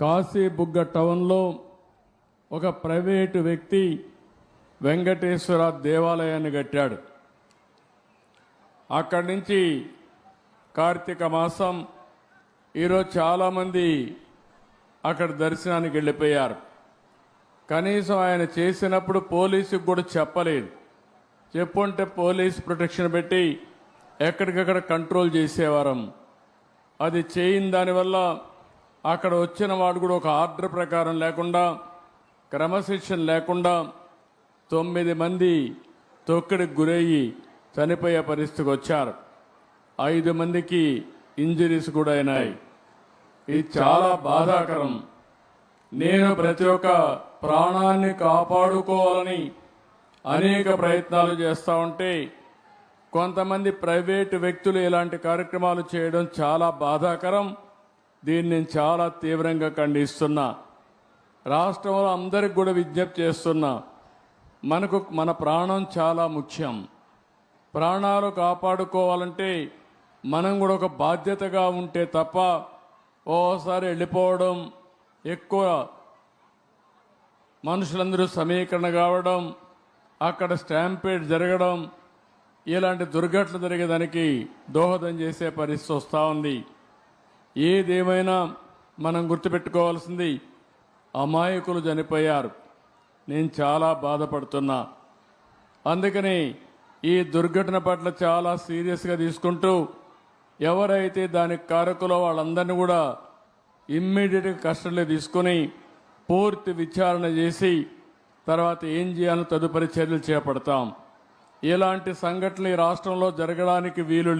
కాశీబుగ్గ టౌన్లో ఒక ప్రైవేటు వ్యక్తి వెంకటేశ్వర దేవాలయాన్ని కట్టాడు. అక్కడి నుంచి కార్తీక మాసం ఈరోజు చాలామంది అక్కడ దర్శనానికి వెళ్ళిపోయారు. కనీసం ఆయన చేసినప్పుడు పోలీసుకు కూడా చెప్పలేదు. చెప్పుంటే పోలీస్ ప్రొటెక్షన్ పెట్టి ఎక్కడికక్కడ కంట్రోల్ చేసేవారం. అది చేయని దానివల్ల అక్కడ వచ్చిన వాడు కూడా ఒక ఆర్డర్ ప్రకారం లేకుండా క్రమశిక్షణ లేకుండా తొమ్మిది మంది తొక్కిడికి గురయ్యి చనిపోయే పరిస్థితికి వచ్చారు. ఐదు మందికి ఇంజరీస్ కూడా అయినాయి. ఇది చాలా బాధాకరం. నేను ప్రతి ఒక్క ప్రాణాన్ని కాపాడుకోవాలని అనేక ప్రయత్నాలు చేస్తూ ఉంటే కొంతమంది ప్రైవేటు వ్యక్తులు ఇలాంటి కార్యక్రమాలు చేయడం చాలా బాధాకరం. దీన్ని నేను చాలా తీవ్రంగా ఖండిస్తున్నా. రాష్ట్రంలో అందరికి కూడా విజ్ఞప్తి చేస్తున్నా. మనకు మన ప్రాణం చాలా ముఖ్యం. ప్రాణాలు కాపాడుకోవాలంటే మనం కూడా ఒక బాధ్యతగా ఉంటే తప్ప ఓసారి వెళ్ళిపోవడం ఎక్కువ మనుషులందరూ సమీకరణ కావడం అక్కడ స్టాంపేడ్ జరగడం ఇలాంటి దుర్ఘటనలు జరిగేదానికి దోహదం చేసే పరిస్థితి వస్తూ ఉంది. ఏదేమైనా మనం గుర్తుపెట్టుకోవాల్సింది అమాయకులు చనిపోయారు. నేను చాలా బాధపడుతున్నా. అందుకని ఈ దుర్ఘటన పట్ల చాలా సీరియస్గా తీసుకుంటూ ఎవరైతే దానికి కారకులో వాళ్ళందరినీ కూడా ఇమ్మీడియట్గా కస్టడీలో తీసుకొని పూర్తి విచారణ చేసి తర్వాత ఏం చేయాలో తదుపరి చర్యలు చేపడతాం. ఇలాంటి సంఘటనలు ఈ రాష్ట్రంలో జరగడానికి వీలు